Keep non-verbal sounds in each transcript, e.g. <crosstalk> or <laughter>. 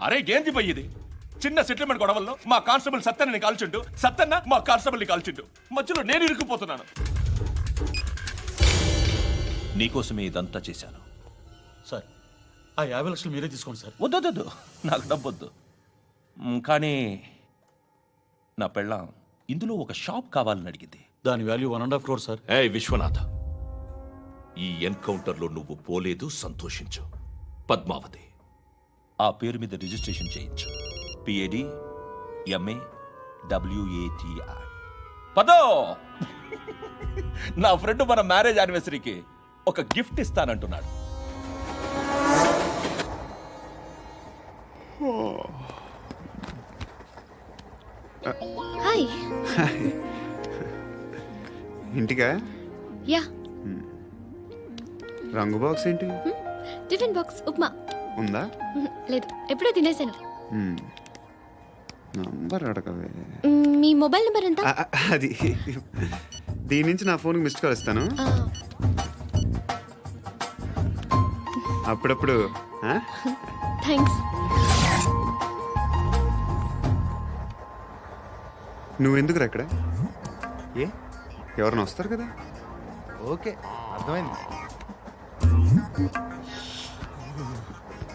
అరే ఏంది పోయి ఇది? చిన్న సెటిల్మెంట్ గొడవల్లో మా కానిస్టేబుల్ సత్తన్నని కాల్చిండు సత్తన్న మా కానిస్టేబుల్ని కాల్చిండు. మధ్యలో నేను ఇరుక్కుపోతున్నాను. నీకోసమే ఇదంతా చేశాను. సార్ ఆ యాభై లక్షలు మీరే తీసుకోండి సార్. వద్దొద్దు నాకు డబ్బొద్దు. కానీ నా పెళ్ళాం ఇందులో ఒక షాప్ కావాలని అడిగింది. దాని value one and half crore sir. ఏ విశ్వనాథ. ఈ ఎన్కౌంటర్లో నువ్వు పోలేదు సంతోషించు. పద్మావతి. ఆ పేరు మీద రిజిస్ట్రేషన్ చేయించు. పిఏడి ఎంఏ డబ్ల్యూఏటిఐ పదో! నా ఫ్రెండ్ మన మ్యారేజ్ యానివర్సరీకి ఒక గిఫ్ట్ ఇస్తానంటున్నాడు. హాయ్. ఇంటికా? యా. రంగు బాక్స్ ఏంటి? Tiffin box upma. ఉందా? <laughs> లేదు ఎప్పుడో తినేసాను. నంబర్ అడగవే. మీ మొబైల్ నెంబర్ ఎంత? అది. దీని నుంచి నా ఫోన్కి మిస్డ్ కాల్ ఇస్తాను. అప్పుడప్పుడు? థ్యాంక్స్ నువ్వెందుకు అక్కడ ఏ? ఎవరైనా వస్తారు కదా? ఓకే అర్థమైంది.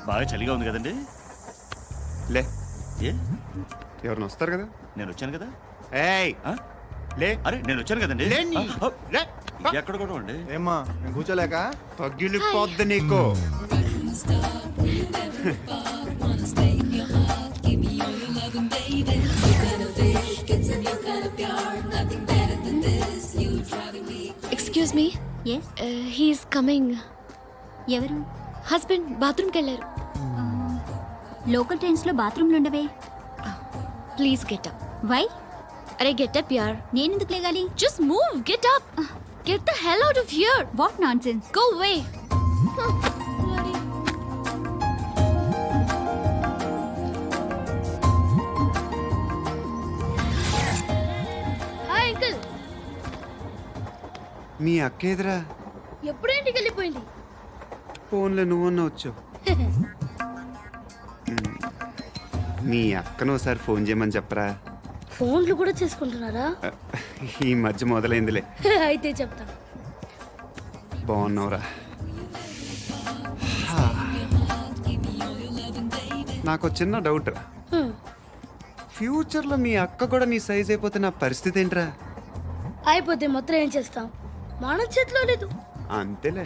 బాగా చలిగా ఉంది కదండి. లే. ఏ? ఎవరైనా వస్తారు కదా? నేను వచ్చాను కదా. ఏయ్. ఆ? లే. అరే నేను వచ్చాను కదండి. లేని. ఆ, ఆ, లే. ఎక్కడ కూడా అండి ఏమ్మా నేను కూర్చోలేక తగ్గిలిపోద్ది నీకు. Excuse me yes he's coming ఎవరు? హస్బెండ్ బాత్రూమ్కి వెళ్ళారు. లోకల్ ట్రైన్స్లో బాత్రూమ్లు ఉండవే. Please get up. వై? అరే గెట్ అప్ యార్. నేనెందుకు లేగాలి? Just move get up get the hell out of here what nonsense go way మీ అక్క ఎదురా ఎప్పుడు ఇంటికి వెళ్ళిపోయింది. ఫోన్లో నువ్వన్నా వచ్చావు. మ్మ్. <laughs> మీ అక్కను ఒకసారి ఫోన్ చేయమని చెప్పరా? ఫోన్లు కూడా చేసుకుంటున్నారా? ఈ మధ్య మొదలైందిలే. <laughs> అయితే చెప్తా. బాగున్నావురా. నాకు చిన్న డౌట్ రా. హ్మ్. ఫ్యూచర్లో మీ అక్క కూడా నీ సైజ్ అయిపోతే నా పరిస్థితి ఏంట్రా? అయిపోతే మొత్తం ఏం చేస్తాం? మన చేతిలో లేదు. అంతేలే.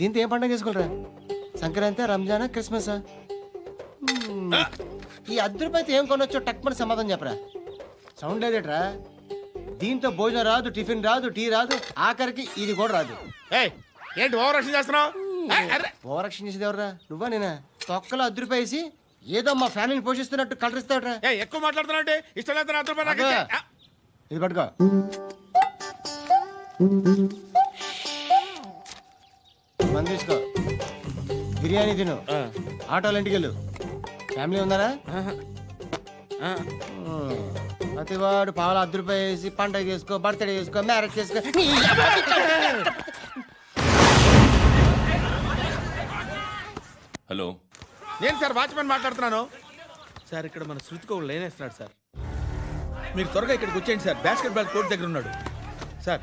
దీంతో ఏం పండగ చేసుకోలేరా సంక్రాంతి రంజానా క్రిస్మసా. ఈ రూపాయలతో ఏం కొనొచ్చో టక్మని సమాధానం చెప్పరా. సౌండ్ లేదేట్రా? దీంతో భోజనం రాదు టిఫిన్ రాదు టీ రాదు ఆఖరికి ఇది కూడా రాదు. ఏంటి చేస్తున్నావు. ఓవరాక్షన్ చేసేది ఎవరా నువ్వా నేనా? తొక్కలో వేసి ఏదో మా ఫ్యామిలీని పోషిస్తున్నట్టు కలరిస్తావుట్రా ఏయ్, ఎక్కువ మాట్లాడుతున్నావు ఇష్టం లేదు ఇది పట్టుకో. మంది తీసుకో బిర్యానీ తిను. ఆటోలు ఇంటికి వెళ్ళు ఫ్యామిలీ ఉందారా. ప్రతివాడు పావులు అర్ధ రూపాయి వేసి పండగ చేసుకో బర్త్డే చేసుకో మ్యారేజ్ చేసుకో. హలో. నేను సార్ వాచ్మెన్ మాట్లాడుతున్నాను? సార్ ఇక్కడ మన శృతికి ఒక లైన్ వేస్తున్నాడు సార్. మీరు త్వరగా ఇక్కడికి వచ్చేయండి సార్. బాస్కెట్ బాల్ కోర్ట్ దగ్గర ఉన్నాడు. సార్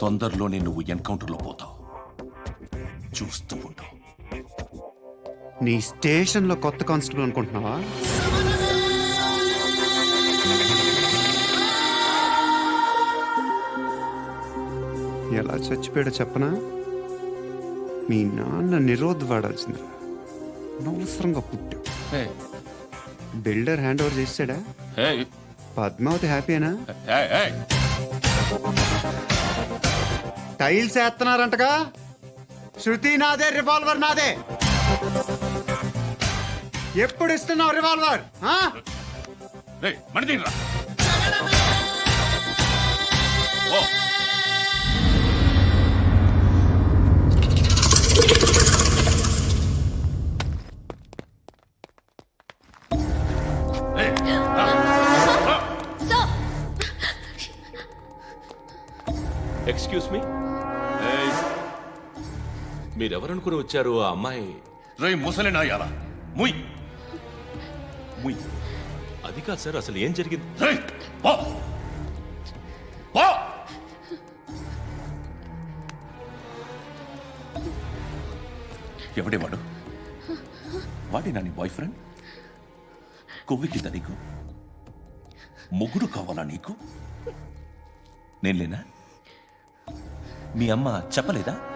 తొందరలోనే నువ్వు ఎన్కౌంటర్లో పోతావు. చూస్తూ ఉంటావు. నీ స్టేషన్లో కొత్త కానిస్టేబుల్ అనుకుంటున్నావా? ఎలా చచ్చిపోయాడో చెప్పనా? మీ నాన్న నిరోధ్ వాడాల్సింది అనవసరంగా పుట్టావు. బిల్డర్ హ్యాండ్ ఓవర్ చేసాడా పద్మావతి హ్యాపీనా? టైల్స్ వేస్తున్నారంటగా? శృతి నాదే రివాల్వర్ నాదే. ఎప్పుడు ఇస్తున్నావు రివాల్వర్ ఆ? రా. మీరెవరనుకుని వచ్చారు ఆ అమ్మాయి. రే ముసలి నాయాల ముయ్. ముయ్. అది కాదు సార్ అసలు ఏం జరిగింది? రే పో. పో. ఎవడే వాడు? వాడేనా నీ బాయ్ ఫ్రెండ్ కొవ్వెక్కిందా నీకు? మొగుడు కావాలా నీకు? నేను లేనా? మీ అమ్మ చెప్పలేదా?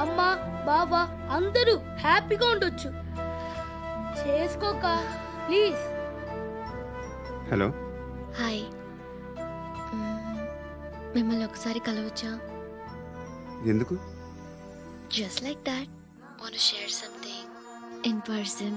అమ్మ బావ అందరూ హ్యాపీగా ఉండొచ్చు. చేసుకోక ప్లీజ్. హలో. హాయ్. మిమ్మల్ని ఒకసారి కలవచ్చా? ఎందుకు? Just like that want share something in person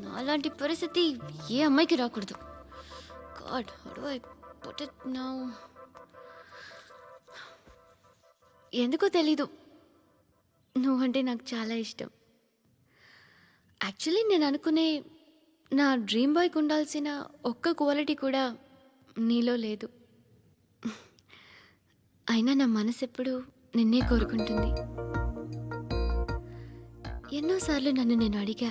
నాలాంటి పరిస్థితి ఏ అమ్మాయికి రాకూడదు. God how I put it now ఎందుకో తెలీదు. నువ్వంటే నాకు చాలా ఇష్టం. యాక్చువల్లీ నేను అనుకునే నా డ్రీమ్ బాయ్కి ఉండాల్సిన ఒక్క క్వాలిటీ కూడా నీలో లేదు. అయినా నా మనసు ఎప్పుడు నిన్నే కోరుకుంటుంది. ఎన్నోసార్లు నన్ను నేను అడిగా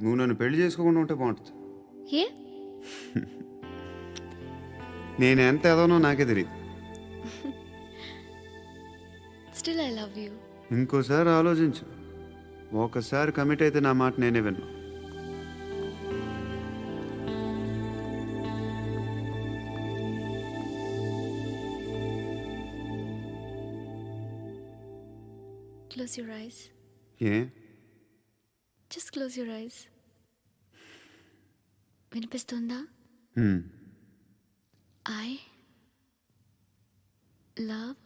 నువ్వు నన్ను పెళ్ళి చేసుకోకుండా ఉంటే బాగుంటుంది. ఏ? నేను ఎంత ఎదవనో నాకే తెలియదు స్టిల్ ఐ లవ్ యూ ఇంకోసారి ఆలోచించు. ఒకసారి కమిట్ అయితే నా మాట నేనే విన్నా. క్లోజ్ యువర్ ఐస్ ఏ? జస్ట్ క్లోజ్ యువర్ ఐస్ వినిపిస్తుందా. ఐ లవ్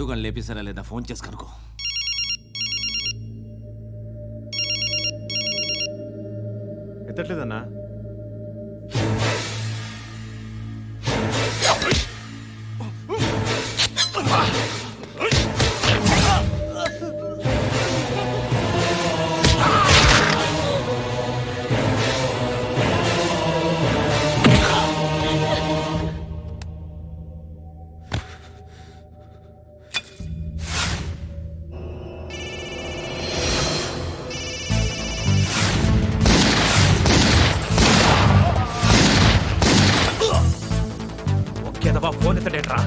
పండుగను లేపేశారా లేదా? ఫోన్ చేసి కనుకో ఎదవా ఫోన్ ఎత్తడేట్రా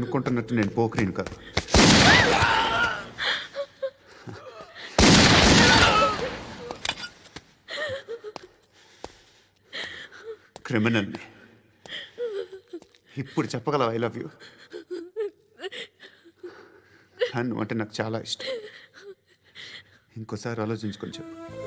అనుకుంటున్నట్టు నేను పోకరేను కాదు. క్రిమినల్ని. ఇప్పుడు చెప్పగలవు ఐ లవ్ యూ నువ్వు అంటే నాకు చాలా ఇష్టం. ఇంకోసారి ఆలోచించుకొని చెప్పు.